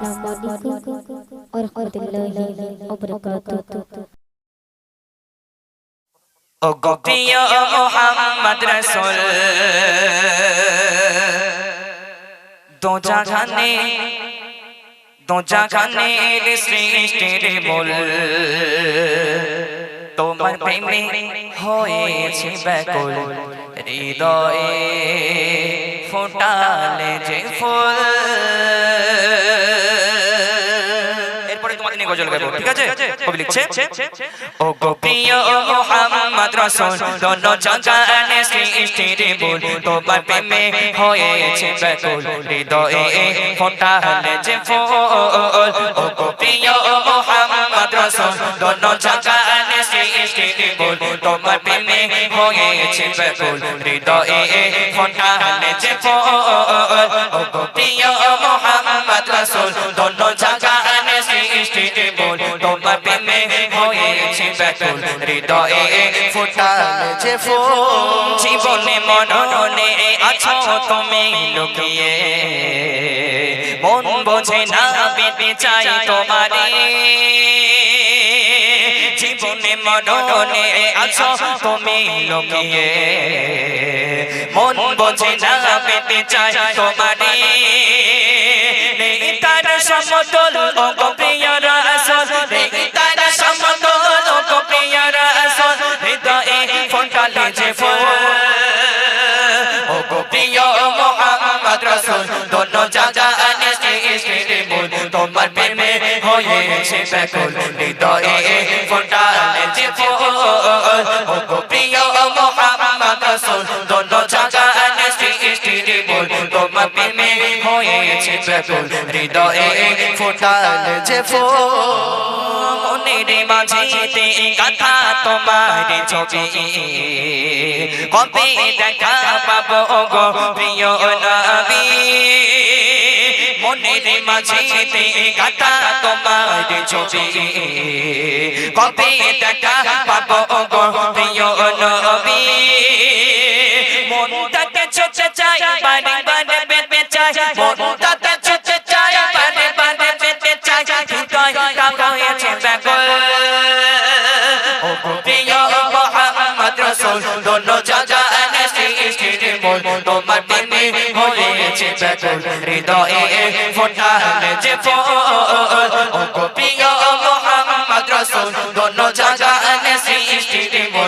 السلام عليكم ورحمة الله وبركاته ও গোপিয় মোহাম্মদ রসুল দো জাগানে দো জাগানে সৃষ্টির বল তোমার প্রেমে হয়েছে ব্যাকুল হৃদয়ে ফোটালে যে ফুল তোমাকে গাইবো ঠিক আছে? কবি লিখছে? ও গোপ্রিয় মোহাম্মদ রাসূল দোনো জাগানে সৃষ্টির মূল তোমার প্রেমে হয়েছে ব্যাকুল হৃদয়ে ফোটালে যে ফুল। ও গোপ্রিয় মোহাম্মদ রাসূল দোনো জাগানে সৃষ্টির মূল তোমার প্রেমে হয়েছে ব্যাকুল হৃদয়ে ফোটালে যে ফুল। ও গোপ্রিয় মোহাম্মদ রাসূল দোনো সৃষ্টির মূল তোমার প্রেমে হয়েছে ব্যাকুল। হৃদয়ে ফোটালে যে ফুল। জীবনে মননে আছো তুমি লুকিয়ে। মন বোঝে না পেতে চাই তোমারে। জীবনে মননে আছো তুমি লুকিয়ে। মন বোঝে না পেতে চাই তোমারে। ফোটালে যে ফুল ও গোপ্রিয় মোহাম্মদ রাসূল, দোনো জাগানে সৃষ্টির মূল তোমার প্রেমে হয়েছে ব্যাকুল, হৃদয়ে ফোটালে যে ও গোপ্রিয় মোহাম্মদ রাসূল প্রেমে হয়েছে ব্যাকুল। হৃদয়ে ফোটালে যে ফুল, মনের মাঝেতে কথা তোমার ছবি। কবে দেখা পাবো গো প্রিয় নবী? মনের মাঝেতে কথা তোমার ছবি। কবে দেখা পাবো গো প্রিয় নবী? মনটাকে ছোটে চাই চাই মনটাকে ছোটে চাই বারে বারে পেতে চাই হৃদয়টা হয়েছে ব্যাকুল ও প্রিয় মোহাম্মদ রাসূল দোনো জাগানে সৃষ্টির মূল তোমার প্রেমে হয়েছে ব্যাকুল হৃদয়ে ফোটালে যে ফুল ও প্রিয় মোহাম্মদ রাসূল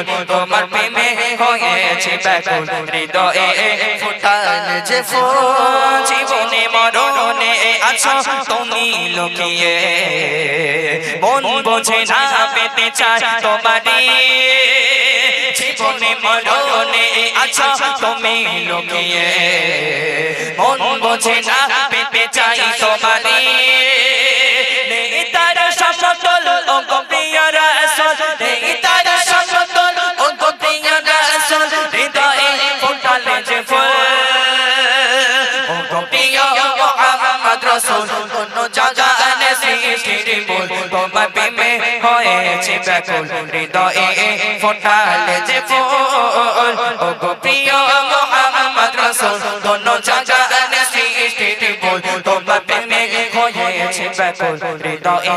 মূল তোমার প্রেমে হয়েছে ব্যাকুল হৃদয়ে। ফোটালে যে ফুল জীবনে মরণে আছো তুমি লুকিয়ে। মন বোঝে না পেতে চাই তোমারে জীবনে মরণে আছো তুমি লুকিয়ে। মন বোঝে না পেতে চাই তোমারে রাসূল কোন জাগানে সৃষ্টির মূল তোমার প্রেমে হয়েছে ব্যাকুল। হৃদয়ে ফোটালে যে ফুল। ও গোপ্রিয় মোহাম্মদ রাসূল কোন জাগানে সৃষ্টির মূল তোমার প্রেমে হয়েছে ব্যাকুল। হৃদয়ে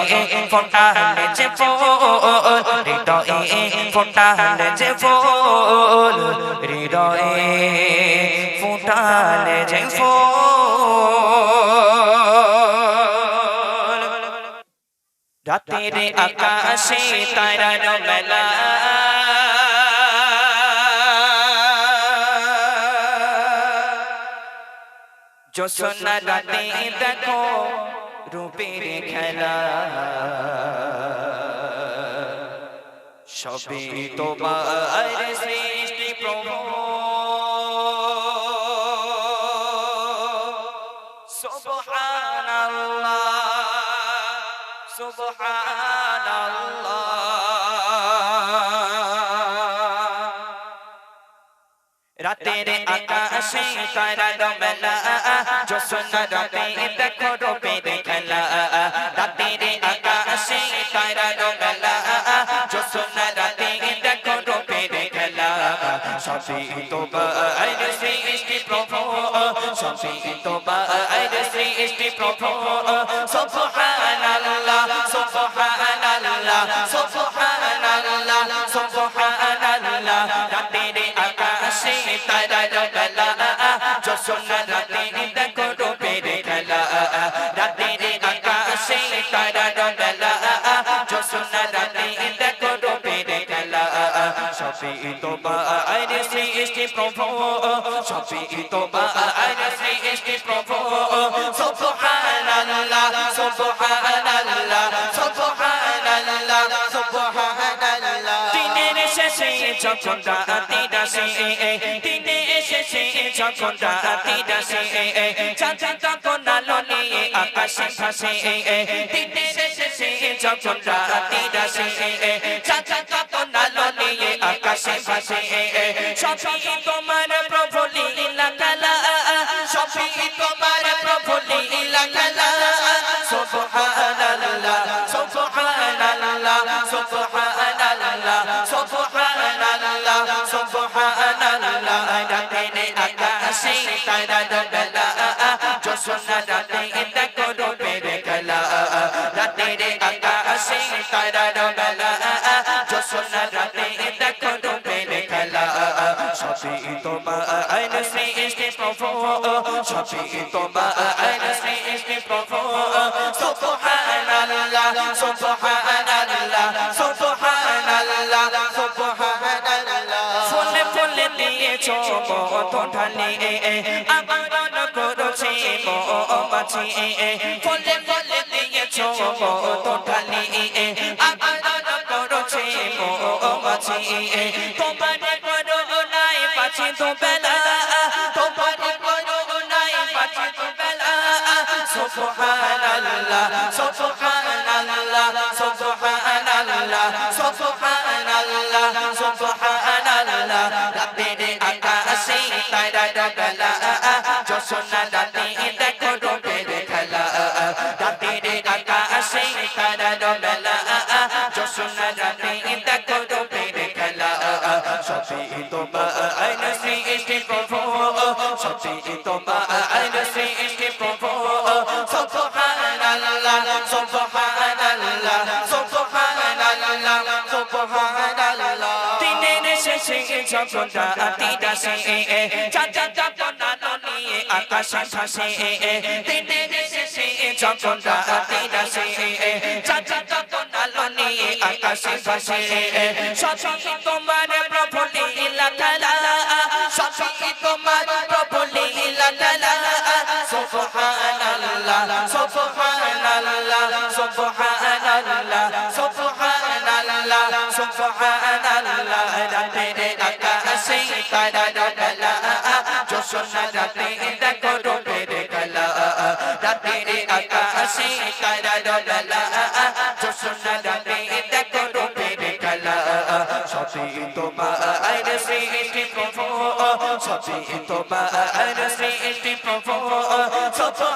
ফোটালে যে ফুল। হৃদয়ে ফোটালে যে ফুল। হৃদয়ে ফোটালে যে ফুল। রাতের আকাশে তারার মেলা। জোসনা রাতে দেখো রূপের খেলা। সবে তোমার সৃষ্টি রাতের আকাশে তারা দমেলা জোসনা রাতে দেখো রূপের খেলা রাতের আকাশে তারা দমেলা খেলা সবই সৃষ্টি প্রভু সবই আকাশে তারার বেলা জোসনা রাতে দেখো রূপের খেলা রাতের আকাশে তারার বেলা জোসনা রাতে দেখো রূপের খেলা সবই তোমার সৃষ্টি প্রভু সবই তোমার সৃষ্টি প্রভু সুবহানাল্লাহ সুবহানাল্লাহ যখন রাতি আসে দিনের শেষে যখন রাতি আসে চাচা তখন আলো নিয়ে আকাশে ভাসে দিনের শেষে যখন রাতি আসে চাচা তখন আলো নিয়ে আকাশে ভাসে, সবই তোমার প্রভু লীলা খেলা, সবই তোমার প্রভু লীলা খেলা, সুবহানাল্লাহ সুবহানাল্লাহ সুবহানাল্লাহ তারার বেলা জোসনা রাতে দেখো রূপের খেলা রাতের আকাশে তারার বেলা জোসনা রাতে দেখো রূপের খেলা সবই তোমার সৃষ্টি প্রভু সবই তোমার সৃষ্টি প্রভু সুবহানাল্লাহ সুবহানাল্লাহ সুবহানাল্লাহ সুবহানাল্লাহ ফুলে ফুলে দিয়েছ মত ঢালি আমার করেছে মাছি ফুলে ফুলে দিয়েছ মত ঢালি আমার করেছে মাছি তোমার করুণায় পাছি তো বেলা। তোমার করুণায় পাছি তো বেলা সুবহানাল্লাহ সুবহানাল্লাহ সুবহানাল্লাহ সুবহানাল্লাহ সুবহানাল্লাহ। রাতের আকাশে তারার বেলা জোসনা রাতে দেখো রূপের খেলা রাতের আকাশে তারার বেলা জোসনা রাতে দেখো রূপের খেলা সবই তোমার সৃষ্টি প্রভু সবই তোমার সৃষ্টি প্রভু সুবহানাল্লাহ সুবহানাল্লাহ সুবহানাল্লাহ সুবহানাল্লাহ দিনের যখন রাতি আসে চাচা যখন আলো নিয়ে আকাশে ভাসে দিনের শেষে যখন রাতি আসে চাচা যখন আলো নিয়ে আকাশে ভাসে সবই তোমার প্রভু লীলা খেলা সবই তোমার প্রভু লীলা খেলা সুবহানাল্লাহ সুবহানাল্লাহ সুবহানাল্লাহ সুবহানাল্লাহ সুবহানাল্লাহ রাতের আকাশে তারার বেলা জোসনা রাতে দেখো রূপের খেলা রাতের আকাশে তারার বেলা জোসনা রাতে দেখো রূপের খেলা সবই তোমার সৃষ্টি প্রভু সবই